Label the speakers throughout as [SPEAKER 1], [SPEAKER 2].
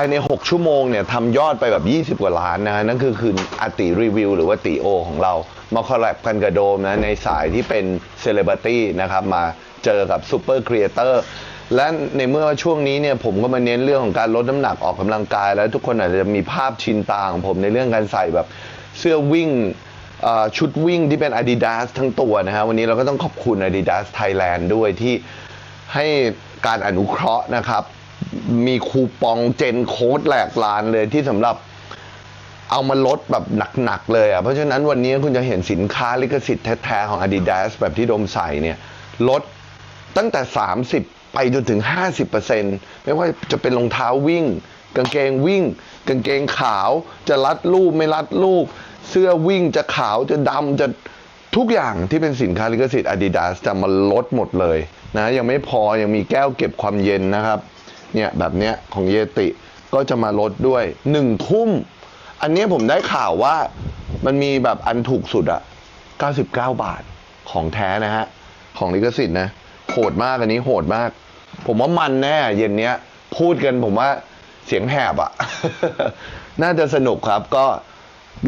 [SPEAKER 1] ภายใน 6 ชั่วโมงเนี่ยทำยอดไปแบบ 20 กว่าล้านนะฮะนั่นคือคืนอติรีวิว หรือว่าติโอของเรา มาคอลแลบกันกับโดมนะ ในสายที่เป็นเซเลบริตี้นะครับ มาเจอกับซูเปอร์ครีเอเตอร์และในเมื่อช่วงนี้เนี่ยผมก็มาเน้นเรื่องของการลดน้ำหนักออกกำลังกาย แล้วทุกคนอาจจะมีภาพชินตาของผมในเรื่องการใส่แบบเสื้อวิ่งชุดวิ่งที่เป็น Adidas ทั้งตัวนะฮะวันนี้เราก็ต้องขอบคุณ Adidas Thailand ด้วยที่ให้การอนุเคราะห์นะครับ มีคูปองเจนโค้ดแหลกลานเลยที่สำหรับเอามาลดแบบหนัก ๆ เลยอะ เพราะฉะนั้นวันนี้คุณจะเห็นสินค้าลิขสิทธิ์แท้ ๆ ของ Adidas แบบที่ดมใส่เนี่ยลดตั้งแต่ 30 ไปจนถึง 50%ไม่ว่าจะเป็นรองเท้าวิ่ง กางเกงวิ่ง กางเกงขาวจะรัดรูปไม่รัดรูป เสื้อวิ่งจะขาวจะดำจะทุกอย่างที่เป็นสินค้าลิขสิทธิ์ Adidas จะมาลดหมดเลยนะยังไม่พอยังมีแก้วเก็บความเย็นนะครับ เนี่ยแบบเนี้ยของเยติก็จะมาลดด้วยหนึ่งทุ่ม อันนี้ผมได้ข่าวว่ามันมีแบบอันถูกสุดอะ99 บาทของแท้นะฮะ ของลิขสิทธิ์นะ โหดมากอันนี้โหดมาก ผมว่ามันแน่ เย็นเนี้ย พูดกันผมว่าเสียงแหบอะน่าจะสนุกครับก็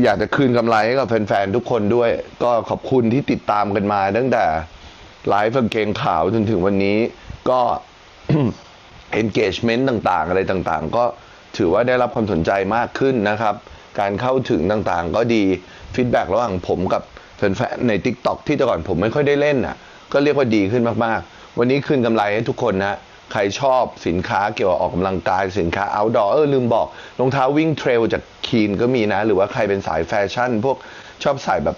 [SPEAKER 1] อยากจะคืนกำไรให้กับแฟนๆ ทุกคนด้วย ก็ขอบคุณที่ติดตามกันมาตั้งแต่ไลฟ์กางเกงขาวจนถึงวันนี้ก็ engagement ต่างๆ อะไรต่างๆ ก็ถือว่าได้รับความสนใจมากขึ้นนะครับ การเข้าถึงต่างๆ ก็ดีฟีดแบ็ระหว่างผมกับแฟนๆใน TikTok ที่แต่ก่อนผมไม่ค่อยได้เล่นอะก็เรียกว่าดีขึ้นมากๆ วันนี้คืนกำไรให้ทุกคนนะใครชอบสินค้าเกี่ยวกับออกกำลังกาย สินค้า outdoor เออลืมบอกรองเท้าวิ่งเทรลจากคีนก็มีนะ หรือว่าใครเป็นสายแฟชั่น พวกชอบใส่แบบ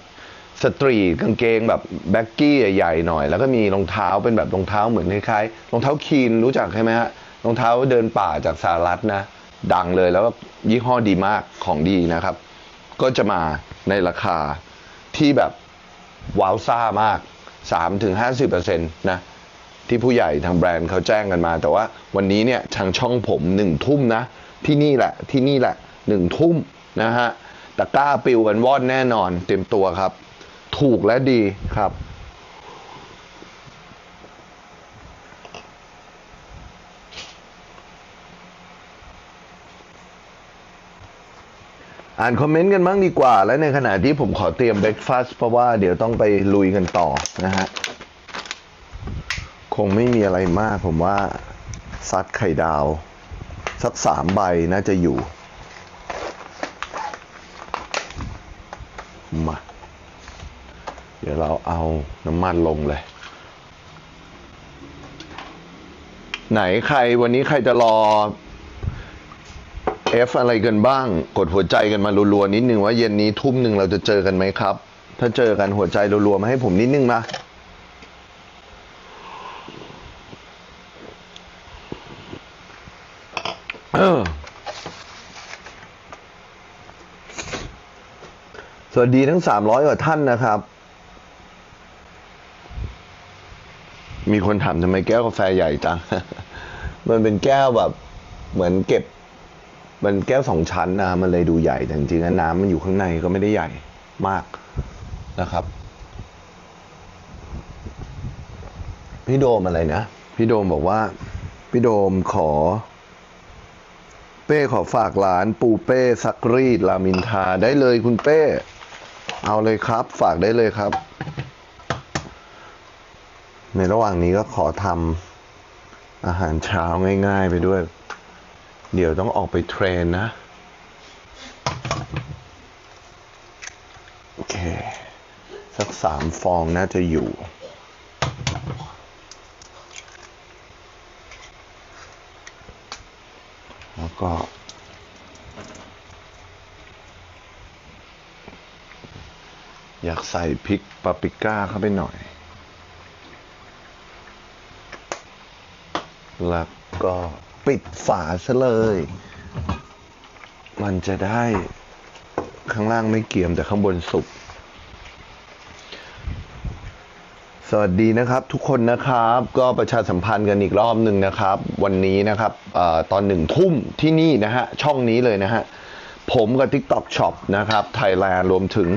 [SPEAKER 1] สตรีทกางเกงแบบแบ็กกี้ใหญ่ๆหน่อย แล้วก็มีรองเท้าเป็นแบบรองเท้าเหมือนคล้ายๆรองเท้าคีนรู้จักใช่ไหมฮะรองเท้าเดินป่าจากสหรัฐนะ ดังเลยแล้วก็ยี่ห้อดีมากของดีนะครับ ก็จะมาในราคาที่แบบว้าวซ่ามาก 3-50%นะที่ผู้ใหญ่ทางแบรนด์เขาแจ้งกันมา แต่ว่าวันนี้เนี่ยทางช่องผมหนึ่งทุ่มนะ ที่นี่แหละที่นี่แหละหนึ่งทุ่มนะฮะตะก้าปิวกันว่อนแน่นอนเต็มตัวครับ ถูกและดีครับ อ่านคอมเมนต์กันบ้างดีกว่า และในขณะที่ผมขอเตรียมเบรกฟาสต์เพราะว่าเดี๋ยวต้องไปลุยกันต่อนะฮะ คงไม่มีอะไรมากผมว่าซัดไข่ดาว สักสามใบน่าจะอยู่ มา เดี๋ยวเราเอาน้ำมันลงเลย ไหนใครวันนี้ใครจะรอ F อะไรกันบ้าง กดหัวใจกันมารัวๆนิดนึงว่าเย็นนี้ทุ่มหนึ่งเราจะเจอกันไหมครับ ถ้าเจอกันหัวใจรัวๆมาให้ผมนิดนึงมาเออสวัสดีทั้ง 300 กว่าท่านนะครับ มีคนถามทำไมแก้วกาแฟใหญ่จัง มันเป็นแก้วแบบเหมือนเก็บ มันแก้วสองชั้นนะมันเลยดูใหญ่แต่จริงๆแล้วน้ำมันอยู่ข้างในก็ไม่ได้ใหญ่มากนะครับ พี่โดมอะไรนะ พี่โดมบอกว่า พี่โดมขอ เป้ขอฝากร้าน ปูเป้ซักรีดรามินทาได้เลยคุณเป้ เอาเลยครับ ฝากได้เลยครับ ในระหว่างนี้ก็ขอทำอาหารเช้าง่าย ๆ ไปด้วย เดี๋ยวต้องออกไปเทรนนะ โอเค สักสามฟองน่าจะอยู่แล้วก็ อยากใส่พริกปาปริก้าเข้าไปหน่อย แล้วก็ปิดฝาซะเลย มันจะได้ข้างล่างไม่เกรียมแต่ข้างบนสุกสวัสดีนะครับทุกคนนะครับก็ประชาสัมพันธ์กันอีกรอบหนึ่งนะครับ วันนี้นะครับอตอนหนึ่งทุ่มที่นี่นะฮะ ช่องนี้เลยนะฮะ ผมกับ TikTok Shop นะครับไทยแลนด์รวมถึง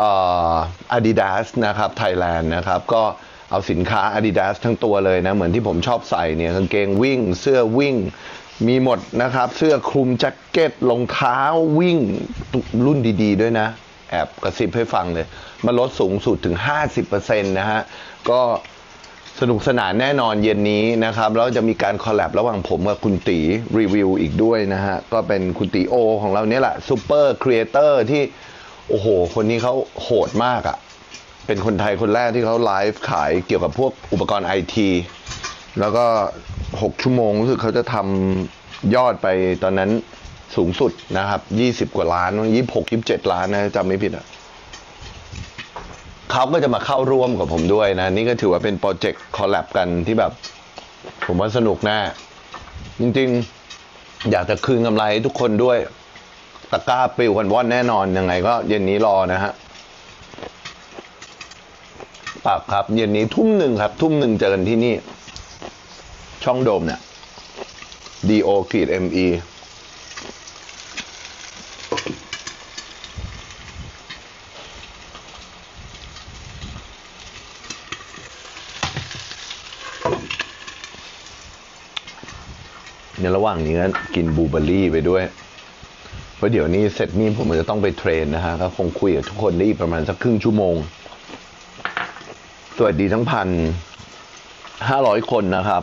[SPEAKER 1] อ่อ Adidas นะครับไทยแลนด์นะครับ ก็ เอาสินค้า Adidas ทั้งตัวเลยนะ เหมือนที่ผมชอบใส่เนี่ยกางเกงวิ่ง เสื้อวิ่ง มีหมดนะครับ เสื้อคลุมแจ็คเก็ตรองเท้าวิ่งรุ่นดีๆ ด้วยนะ แอบกระซิบให้ฟังเลย มันลดสูงสุดถึง 50%นะฮะ ก็สนุกสนานแน่นอนเย็นนี้นะครับ แล้วจะมีการคอลแลบระหว่างผมกับคุณตีรีวิวอีกด้วยนะฮะ ก็เป็นคุณตีโอของเราเนี่ยแหละซูเปอร์ครีเอเตอร์ที่ โอ้โห คนนี้เขาโหดมากอะ่ะ เป็นคนไทยคนแรกที่เขาไลฟ์ขายเกี่ยวกับพวกอุปกรณ์ไอทีแล้วก็ 6 ชั่วโมงรู้สึกเขาจะทำยอดไปตอนนั้นสูงสุดนะครับ 20 กว่าล้านยี่หกยี่เจ็ดล้านนะจำไม่ผิดอะเขาก็จะมาเข้าร่วมกับผมด้วยนะ นี่ก็ถือว่าเป็นโปรเจกต์คอลแลบกันที่แบบ ผมว่าสนุกแน่จริงๆ อยากจะคืนกำไรให้ทุกคนด้วย ตะกร้าปลิวกันว่อนแน่นอนยังไงก็เย็นนี้รอนะฮะ ปรับครับ เย็นนี้ทุ่มหนึ่งครับ ทุ่มหนึ่งเจอกันที่นี่ ช่องโดมเนี่ย do ขีด me ในระหว่างนี้ก็กินบูเบอร์รี่ไปด้วย เพราะเดี๋ยวนี้เสร็จนี่ผมจะต้องไปเทรนนะฮะ ก็คงคุยกับทุกคนได้อีกประมาณสักครึ่งชั่วโมง สวัสดีทั้งพันห้าร้อยคนนะครับ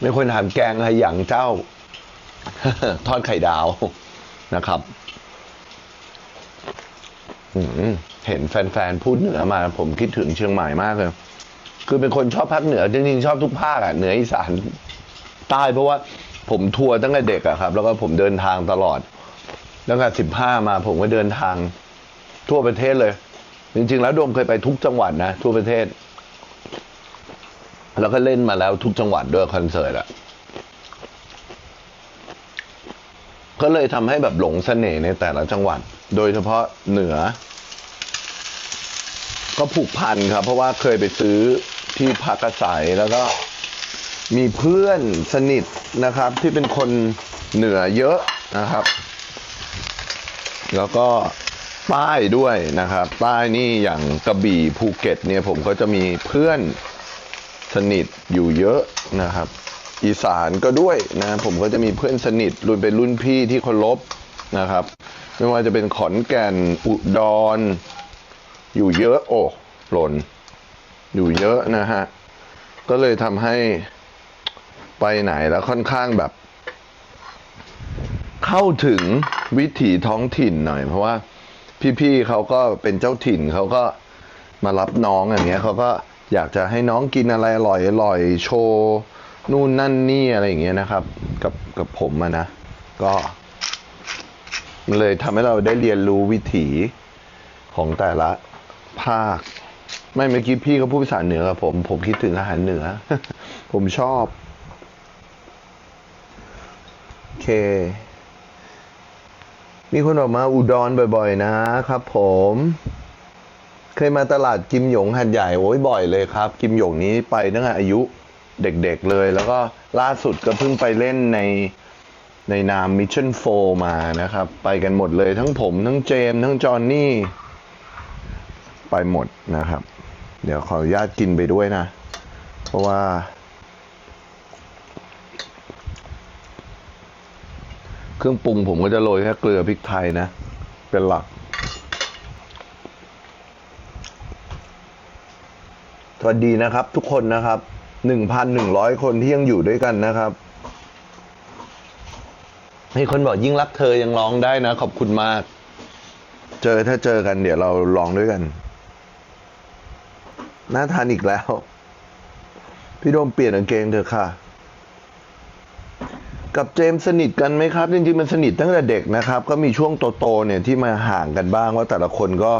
[SPEAKER 1] ไม่ควรถามแกงอะไรอย่างเจ้า ทอดไข่ดาวนะครับเห็นแฟนๆ พูดเหนือมา ผมคิดถึงเชียงใหม่มากเลย คือเป็นคนชอบภาคเหนือ จริงๆ ชอบทุกภาคอะเหนืออีสานใต้เพราะว่าผมทัวร์ตั้งแต่เด็กอะครับ แล้วก็ผมเดินทางตลอด ตั้งแต่สิบห้ามาผมก็เดินทางทั่วประเทศเลย จริง ๆ แล้วโดมเคยไปทุกจังหวัดนะทั่วประเทศ แล้วก็เล่นมาแล้วทุกจังหวัดด้วยคอนเสิร์ตอะก็เลยทำให้แบบหลงเสน่ห์ในแต่ละจังหวัด โดยเฉพาะเหนือ ก็ผูกพันครับ เพราะว่าเคยไปซื้อที่พักอาศัยแล้วก็มีเพื่อนสนิทนะครับ ที่เป็นคนเหนือเยอะนะครับ แล้วก็ใต้ด้วยนะครับ ใต้นี่อย่างกระบี่ภูเก็ตเนี่ยผมก็จะมีเพื่อนสนิทอยู่เยอะนะครับ อีสานก็ด้วยนะผมก็จะมีเพื่อนสนิทรุ่นเป็นรุ่นพี่ที่เคารพนะครับ ไม่ว่าจะเป็นขอนแก่นอุดรอยู่เยอะโอ้หล่น อยู่เยอะนะฮะ ก็เลยทำให้ไปไหนแล้วค่อนข้างแบบ เข้าถึงวิถีท้องถิ่นหน่อย เพราะว่าพี่ๆเขาก็เป็นเจ้าถิ่นเขาก็มารับน้องอย่างเงี้ยเขาก็อยากจะให้น้องกินอะไรอร่อยอร่อยโชว์นู่นนั่นนี่อะไรอย่างเงี้ยนะครับ กับกับผมอะนะ ก็มันเลยทำให้เราได้เรียนรู้วิถีของแต่ละภาค ไม่เมื่อกี้พี่เขาพูดภาษาเหนือกับผม ผมคิดถึงอาหารเหนือ ผมชอบ โอเค มีคนออกมาอุดรบ่อยๆ นะครับ ผม เคยมาตลาดกิมหยงหัดใหญ่โอ้ยบ่อยเลยครับ กิมหยงนี้ไปตั้งแต่อายุเด็กๆเลย แล้วก็ล่าสุดก็เพิ่งไปเล่นในในนามมิชชั่นโฟมานะครับ ไปกันหมดเลยทั้งผม ทั้งเจม ทั้งจอนนี่ ไปหมดนะครับ เดี๋ยวขออนุญาตกินไปด้วยนะ เพราะว่า เครื่องปรุงผมก็จะโรยแค่เกลือพริกไทยนะ เป็นหลัก สวัสดีนะครับ ทุกคนนะครับหนึ่งพันหนึ่งร้อยคนที่ยังอยู่ด้วยกันนะครับมีคนบอกยิ่งรักเธอยังร้องได้นะ ขอบคุณมาก เจอถ้าเจอกันเดี๋ยวเราร้องด้วยกัน น่าทานอีกแล้ว พี่โดมเปลี่ยนกางเกงเถอะค่ะ กับเจมส์สนิทกันไหมครับ จริงๆมันสนิทตั้งแต่เด็กนะครับ ก็มีช่วงโตๆเนี่ยที่มาห่างกันบ้างว่าแต่ละคนก็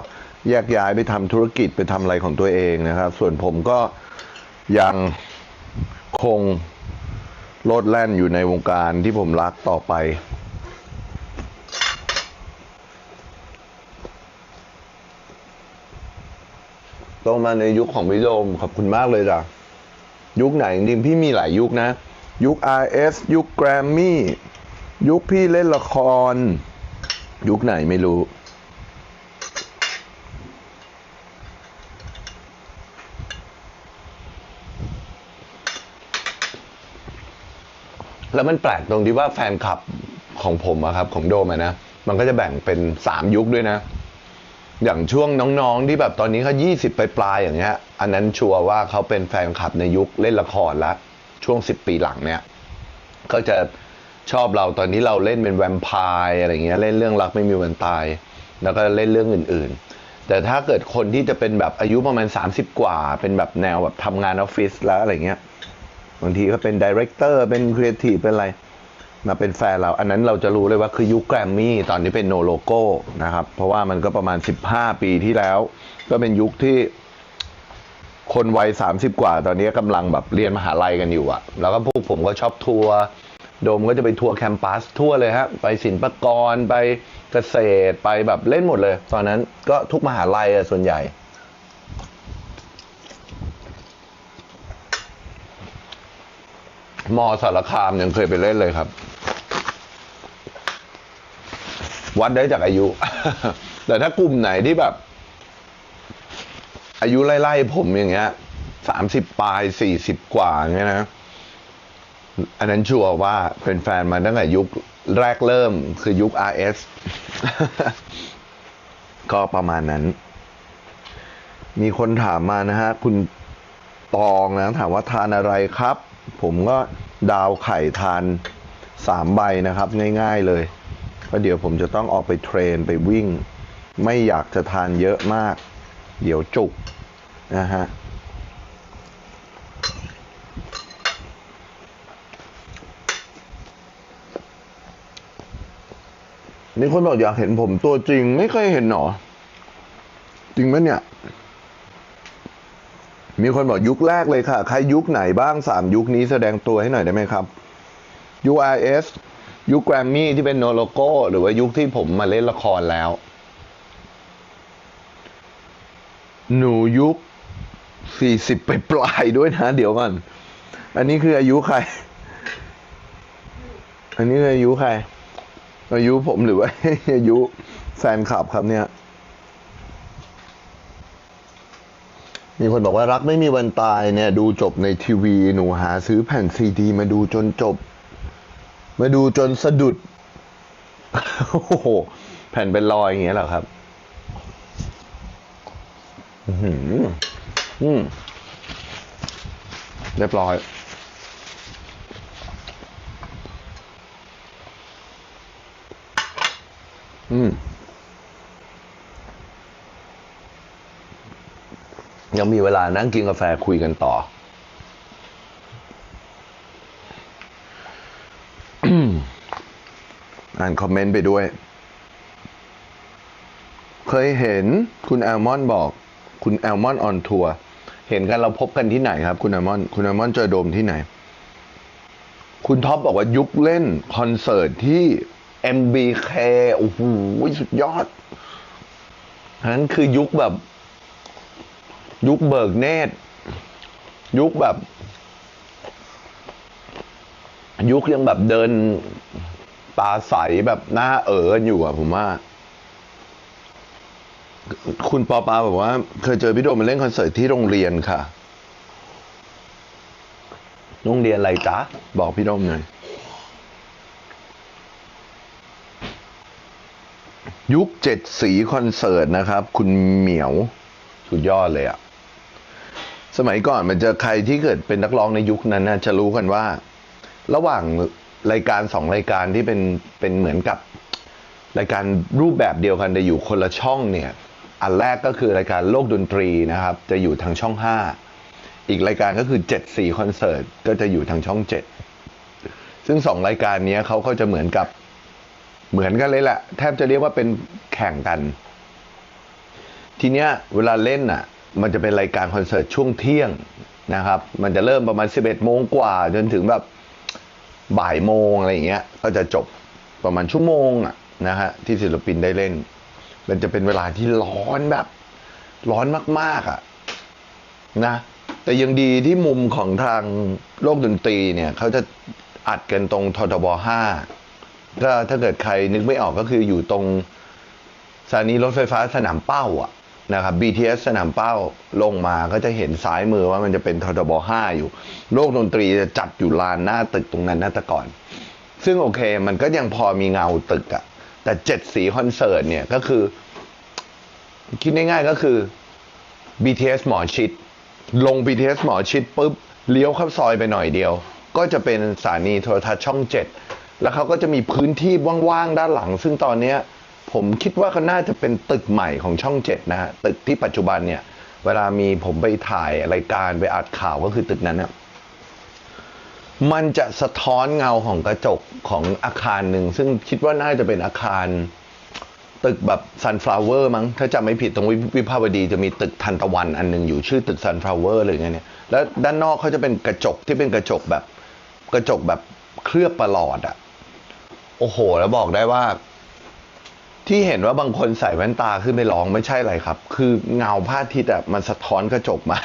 [SPEAKER 1] แยกย้ายไปทำธุรกิจไปทำอะไรของตัวเองนะครับ ส่วนผมก็ยังคงโลดแล่นอยู่ในวงการที่ผมรักต่อไปโตมาในยุคของพี่โดมขอบคุณมากเลยจ้ะยุคไหนจริงๆพี่มีหลายยุคนะ ยุค RS ยุคแกรมมี่ ยุคพี่เล่นละคร ยุคไหนไม่รู้ แล้วมันแปลกตรงที่ว่าแฟนคลับของผมอะครับ ของโดมอะนะ มันก็จะแบ่งเป็นสามยุคด้วยนะ อย่างช่วงน้องๆ ที่แบบตอนนี้เขายี่สิบปลายๆอย่างเงี้ย อันนั้นชัวร์ว่าเขาเป็นแฟนคลับในยุคเล่นละครละ ช่วงสิบปีหลังเนี่ยก็จะชอบเราตอนนี้เราเล่นเป็นแวมไพร์อะไรเงี้ยเล่นเรื่องรักไม่มีวันตาย แล้วก็เล่นเรื่องอื่นๆ แต่ถ้าเกิดคนที่จะเป็นแบบอายุประมาณ 30 กว่า เป็นแบบแนวแบบทำงานออฟฟิศแล้วอะไรเงี้ยบางทีก็เป็นดีเรคเตอร์เป็นครีเอทีฟเป็นอะไรมาเป็นแฟนเรา อันนั้นเราจะรู้เลยว่าคือยุคแกรมมี่ตอนนี้เป็นโนโลโก้นะครับ เพราะว่ามันก็ประมาณ 15 ปีที่แล้ว ก็เป็นยุคที่ คนวัยสามสิบกว่า ตอนนี้กำลังแบบเรียนมหาลัยกันอยู่อะแล้วก็พวกผมก็ชอบทัวร์โดมก็จะไปทัวร์แคมปัสทั่วเลยฮะ ไปศิลปากรไปเกษตรไปแบบเล่นหมดเลย ตอนนั้นก็ทุกมหาลัยอะส่วนใหญ่ มอสารคามยังเคยไปเล่นเลยครับ วัดได้จากอายุ แต่ถ้ากลุ่มไหนที่แบบ อายุไล่ๆผมอย่างเงี้ยสามสิบปลายสี่สิบกว่าอย่างเงี้ยนะ อันนั้นชัวร์ว่าเป็นแฟนมาตั้งแต่ยุคแรกเริ่มคือยุค RS ก็ประมาณนั้น มีคนถามมานะฮะ คุณตองนะ ถามว่าทานอะไรครับ ผมก็ดาวไข่ทานสามใบนะครับ ง่ายๆเลยเพราะเดี๋ยวผมจะต้องออกไปเทรนไปวิ่ง ไม่อยากจะทานเยอะมาก เดี๋ยวจุกนะฮะนี่คนบอกอยากเห็นผมตัวจริงไม่เคยเห็นหรอ จริงไหมเนี่ย มีคนบอกยุคแรกเลยค่ะ ใครยุคไหนบ้างสามยุคนี้แสดงตัวให้หน่อยได้ไหมครับ URS ยุคแกรมมี่ที่เป็นโนโลโก้ หรือว่ายุคที่ผมมาเล่นละครแล้ว หนูยุคสี่สิบไปปลายด้วยนะ เดี๋ยวก่อน อันนี้คืออายุใคร อันนี้คืออายุใคร อายุผมหรือว่า อายุแฟนคลับครับเนี่ย มีคนบอกว่ารักไม่มีวันตายเนี่ย ดูจบในทีวี หนูหาซื้อแผ่นซีดี มาดูจนจบ มาดูจนสะดุด โอ้โห แผ่นเป็นรอยอย่างเงี้ยเหรอครับ อืมเรียบร้อย อืม ยังมีเวลานั่งกินกาแฟคุยกันต่อ อ่านคอมเมนต์ไปด้วย เคยเห็นคุณแอลมอนบอก คุณแอลมอนออนทัวร์เห็นกันเราพบกันที่ไหนครับ คุณแอลมอนคุณแอลมอนเจอโดมที่ไหน คุณท็อปบอกว่ายุคเล่นคอนเสิร์ตที่ MBK โอ้โหสุดยอดนนั้นคือยุคแบบ ยุคเบิกเนตรยุคแบบ ยุคยังแบบเดินตาใสแบบหน้าเอ๋ออยู่อะผมว่า คุณปอปาบอกว่า เคยเจอพี่โดมมาเล่นคอนเสิร์ตที่โรงเรียนค่ะ โรงเรียนอะไรจ๊ะ บอกพี่โดมหน่อย ยุคเจ็ดสีคอนเสิร์ตนะครับ คุณเหมียว สุดยอดเลยอะสมัยก่อนมันจะใครที่เกิดเป็นนักร้องในยุคนั้นนะจะรู้กันว่า ระหว่างรายการสองรายการที่เป็นเป็นเหมือนกับรายการรูปแบบเดียวกันแต่อยู่คนละช่องเนี่ย อันแรกก็คือรายการโลกดนตรีนะครับ จะอยู่ทางช่องห้าอีกรายการก็คือเจ็ดสีคอนเสิร์ตก็จะอยู่ทางช่องเจ็ดซึ่งสองรายการนี้เขาก็จะเหมือนกับเหมือนกันเลยแหละ แทบจะเรียกว่าเป็นแข่งกัน ทีเนี้ยเวลาเล่นอะ มันจะเป็นรายการคอนเสิร์ตช่วงเที่ยงนะครับ มันจะเริ่มประมาณ 11โมงกว่า จนถึงแบบบ่ายโมงอะไรอย่างเงี้ย ก็จะจบประมาณชั่วโมงอะนะฮะที่ศิลปินได้เล่น มันจะเป็นเวลาที่ร้อนแบบ ร้อนมาก ๆอะนะ แต่ยังดีที่มุมของทางโลกดนตรีเนี่ยเขาจะอัดกันตรงททบห้าก็ถ้าเกิดใครนึกไม่ออกก็คืออยู่ตรงสถานีรถไฟฟ้าสนามเป้าอะนะครับ BTS สนามเป้าลงมาก็จะเห็นซ้ายมือว่ามันจะเป็นททบห้าอยู่ โลกดนตรีจะจัดอยู่ลานหน้าตึกตรงนั้นหน้าตะก่อน ซึ่งโอเคมันก็ยังพอมีเงาตึกอะ แต่เจ็ดสีคอนเสิร์ตเนี่ยก็คือ คิดง่ายๆก็คือ BTS หมอชิด ลง BTS หมอชิดปุ๊บเลี้ยวเข้าซอยไปหน่อยเดียว ก็จะเป็นสถานีโทรทัศน์ช่องเจ็ดแล้วเขาก็จะมีพื้นที่ว่างๆด้านหลัง ซึ่งตอนเนี้ยผมคิดว่าเขาน่าจะเป็นตึกใหม่ของช่องเจ็ดนะฮะตึกที่ปัจจุบันเนี่ย เวลามีผมไปถ่ายรายการไปอัดข่าวก็คือตึกนั้นเนี่ย มันจะสะท้อนเงาของกระจกของอาคารหนึ่ง ซึ่งคิดว่าน่าจะเป็นอาคาร ตึกแบบซันฟลาวเวอร์มั้ง ถ้าจำไม่ผิดตรงวิวิภาวดีจะมีตึกทันตะวันอันหนึ่งอยู่ชื่อตึกซันฟลาวเวอร์อะไรเงี้ยเนี่ยแล้วด้านนอกเขาจะเป็นกระจกที่เป็นกระจกแบบกระจกแบบเคลือบประหลอดอะโอ้โห แล้วบอกได้ว่า ที่เห็นว่าบางคนใส่แว่นตาขึ้นไปร้องไม่ใช่อะไรครับ คือเงาพระอาทิตย์อะมันสะท้อนกระจกมา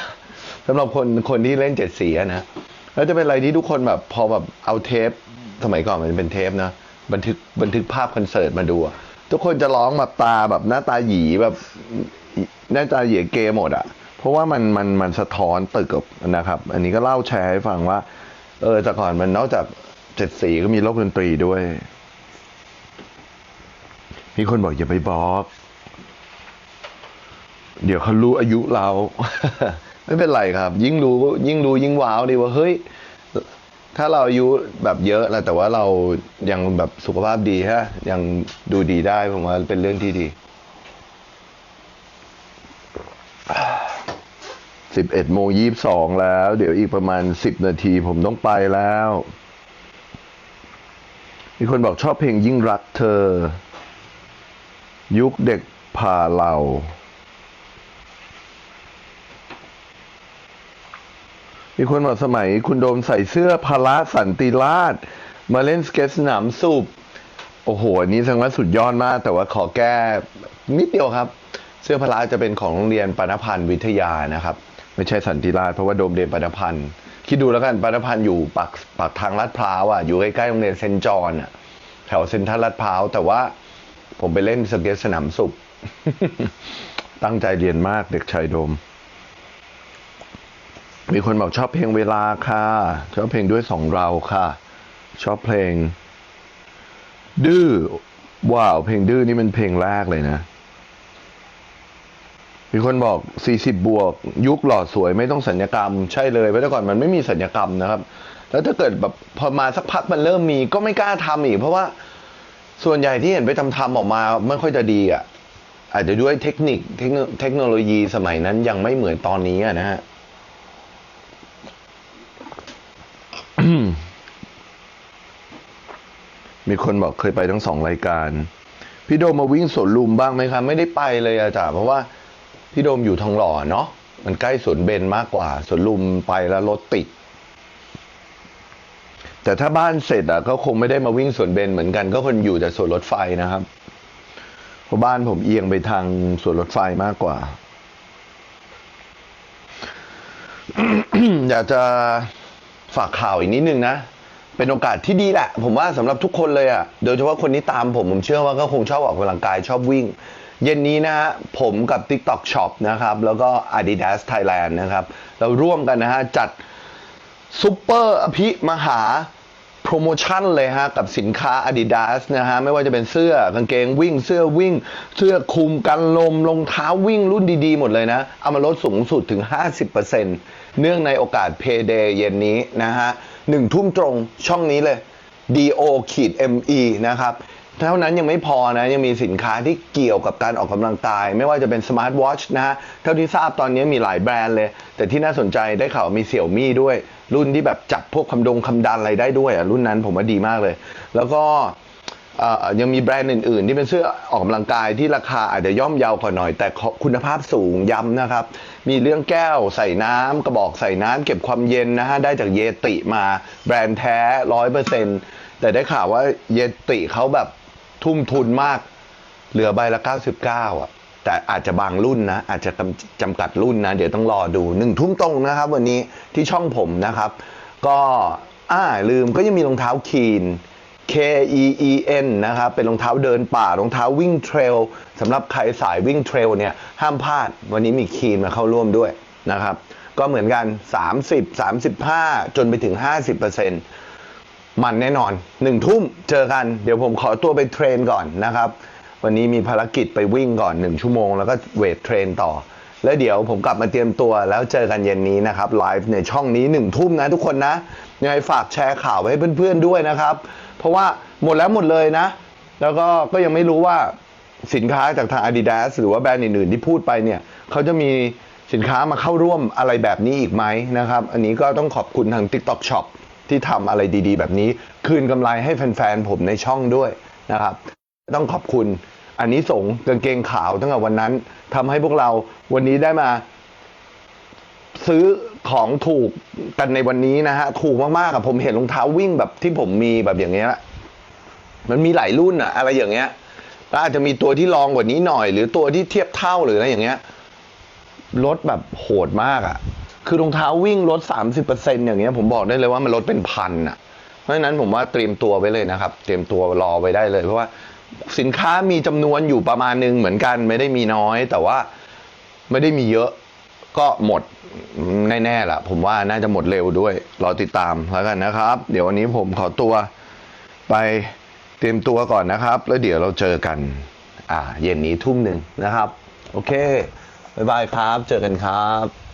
[SPEAKER 1] สำหรับคนคนที่เล่นเจ็ดสีนะ แล้วจะเป็นอะไรที่ทุกคนแบบพอแบบเอาเทป สมัยก่อนมันเป็นเทปนะบันทึกบันทึกภาพคอนเสิร์ตมาดูทุกคนจะร้องแบบตาแบบหน้าตาหยีแบบหน้าตาเหยียเกหมดอะเพราะว่ามันมันมันสะท้อนตึกกับนะครับ อันนี้ก็เล่าแชร์ให้ฟังว่า เออแต่ก่อนมันนอกจากเจ็ดสีก็มีโลกดนตรีด้วย มีคนบอกอย่าไปบอก เดี๋ยวเขารู้อายุเรา ไม่เป็นไรครับ ยิ่งรู้ยิ่งรู้ยิ่งว้าวดีว่าเฮ้ยถ้าเราอายุแบบเยอะแล้วแต่ว่าเรายังแบบสุขภาพดีฮะยังดูดีได้ผมว่าเป็นเรื่องที่ดีสิบเอ็ดโมงยี่สองแล้ว เดี๋ยวอีกประมาณสิบนาทีผมต้องไปแล้ว มีคนบอกชอบเพลงยิ่งรักเธอ ยุคเด็กผ่าเหล่า มีคนบอกสมัยคุณโดมใส่เสื้อพละสันติราช มาเล่นสเก็ตสนามสูบโอ้โหอันนี้แสดงว่าสุดยอดมาก แต่ว่าขอแก้นิดเดียวครับ เสื้อพละจะเป็นของโรงเรียนปานพันธ์วิทยานะครับ ไม่ใช่สันติราชเพราะว่าโดมเรียนปานพันธ์คิดดูแล้วกันปานพันธ์อยู่ปากปากทางลาดพร้าวอะอยู่ใกล้ๆโรงเรียนเซนจอนอะแถวเซนทรัลลาดพร้าวแต่ว่าผมไปเล่นสเก็ตสนามสุบตั้งใจเรียนมากเด็กชายโดม มีคนบอกชอบเพลงเวลาค่ะ ชอบเพลงด้วยสองเราค่ะ ชอบเพลง ดื้อว้าว เพลงดื้อนี่มันเพลงแรกเลยนะ มีคนบอก40บบวก ยุคหล่อสวยไม่ต้องสัญญกรรม ใช่เลยเพราะแต่ก่อนมันไม่มีสัญญกรรมนะครับ แล้วถ้าเกิดแบบพอมาสักพักมันเริ่มมีก็ไม่กล้าทำอีก เพราะว่าส่วนใหญ่ที่เห็นไปทำทำออกมาไม่ค่อยจะดีอะ อาจจะด้วยเทคนิคเทคโนโลยีสมัยนั้นยังไม่เหมือนตอนนี้ะนะฮะ มีคนบอกเคยไปทั้งสองรายการ พี่โดมมาวิ่งสวนลุมบ้างไหมครับไม่ได้ไปเลยอาจารย์เพราะว่าพี่โดมอยู่ทองหล่อเนาะมันใกล้สวนเบนมากกว่าสวนลุมไปแล้วรถติด แต่ถ้าบ้านเสร็จอะก็คงไม่ได้มาวิ่งสวนเบนเหมือนกัน ก็คนอยู่แต่สวนรถไฟนะครับเพราะบ้านผมเอียงไปทางสวนรถไฟมากกว่า อยากจะฝากข่าวอีกนิดนึงนะ เป็นโอกาสที่ดีแหละ ผมว่าสำหรับทุกคนเลยอะ่ะโดยเฉพาะคนที่ตามผม ผมเชื่อว่าก็คงชอบออกกำลังกายชอบวิ่ง เย็นนี้นะฮะผมกับ TikTok Shop นะครับ แล้วก็ Adidas Thailand นะครับ เราร่วมกันนะฮะ จัดซุปเปอร์อภิมหาโปรโมชั่นเลยฮะ กับสินค้า Adidas นะฮะ ไม่ว่าจะเป็นเสื้อกางเกงวิ่ง เสื้อวิ่ง เสื้อคลุมกันลมรองเท้าวิ่งรุ่นดีๆ หมดเลยนะ เอามาลดสูงสุดถึง 50%เนื่องในโอกาส Payday เย็นนี้นะฮะ หนึ่งทุ่มตรงช่องนี้เลย do ขีด me นะครับเท่านั้นยังไม่พอนะ ยังมีสินค้าที่เกี่ยวกับการออกกำลังกาย ไม่ว่าจะเป็นสมาร์ทวอชนะฮะเท่าที่ทราบตอนนี้มีหลายแบรนด์เลย แต่ที่น่าสนใจได้ข่าวมีเสี่ยวมี่ด้วย รุ่นที่แบบจับพวกคำดงคำดันอะไรได้ด้วยอะรุ่นนั้นผมว่าดีมากเลย แล้วก็ยังมีแบรนด์อื่น ๆ ที่เป็นเสื้อออกกำลังกายที่ราคาอาจจะย่อมเยาวกว่าหน่อย แต่คุณภาพสูงย้ำนะครับ มีเรื่องแก้วใส่น้ำกระบอกใส่น้ำเก็บความเย็นนะฮะได้จากเยติมาแบรนด์แท้ร้อยเปอร์เซ็นแต่ได้ข่าวว่าเยติเขาแบบทุ่มทุนมาก เหลือใบละ 99อะแต่อาจจะบางรุ่นนะ อาจจะจำจำกัดรุ่นนะ เดี๋ยวต้องรอดูหนึ่งทุ่มตรงนะครับ วันนี้ที่ช่องผมนะครับ ก็อ่าลืมก็ยังมีรองเท้าคีน K E E N นะครับ เป็นรองเท้าเดินป่ารองเท้าวิ่งเทรลสำหรับใครสายวิ่งเทรลเนี่ย ห้ามพลาด วันนี้มีคีนมาเข้าร่วมด้วยนะครับ ก็เหมือนกัน 30 35 จนไปถึง 50%มันแน่นอนหนึ่งทุ่มเจอกัน เดี๋ยวผมขอตัวไปเทรนก่อนนะครับ วันนี้มีภารกิจไปวิ่งก่อนหนึ่งชั่วโมง แล้วก็เวทเทรนต่อ แล้วเดี๋ยวผมกลับมาเตรียมตัวแล้วเจอกันเย็นนี้นะครับไลฟ์ในช่องนี้หนึ่งทุ่มนะทุกคนนะยังไงฝากแชร์ข่าวไว้ให้เพื่อนๆด้วยนะครับ เพราะว่าหมดแล้วหมดเลยนะ แล้วก็ก็ยังไม่รู้ว่าสินค้าจากทาง Adidas หรือว่าแบรนด์อื่นๆ ที่พูดไปเนี่ยเขาจะมีสินค้ามาเข้าร่วมอะไรแบบนี้อีกไหมนะครับ อันนี้ก็ต้องขอบคุณทาง TikTok Shop ที่ทำอะไรดีๆ แบบนี้ คืนกำไรให้แฟนๆ ผมในช่องด้วยนะครับ ต้องขอบคุณอันนี้สงกางเกงขาวตั้งแต่วันนั้นทำให้พวกเราวันนี้ได้มา ซื้อของถูกกันในวันนี้นะฮะถูกมากๆอะผมเห็นรองเท้าวิ่งแบบที่ผมมีแบบอย่างเงี้ยมันมีหลายรุ่นอะอะไรอย่างเงี้ยแล้วอาจจะมีตัวที่รองกว่านี้หน่อย หรือตัวที่เทียบเท่าหรืออะไรอย่างเงี้ยลดแบบโหดมากอะคือรองเท้าวิ่งลดสามสิบเปอร์เซ็นอย่างเงี้ยผมบอกได้เลยว่ามันลดเป็นพันอะเพราะฉะนั้นผมว่าเตรียมตัวไว้เลยนะครับ เตรียมตัวรอไว้ได้เลย เพราะว่าสินค้ามีจำนวนอยู่ประมาณนึงเหมือนกันไม่ได้มีน้อย แต่ว่าไม่ได้มีเยอะ ก็หมดแน่ๆล่ะ ผมว่าน่าจะหมดเร็วด้วย รอติดตามแล้วกันนะครับ เดี๋ยววันนี้ผมขอตัวไปเตรียมตัวก่อนนะครับ แล้วเดี๋ยวเราเจอกัน อ่า เย็นนี้ทุ่มหนึ่งนะครับ โอเค บ๊ายบายครับ เจอกันครับ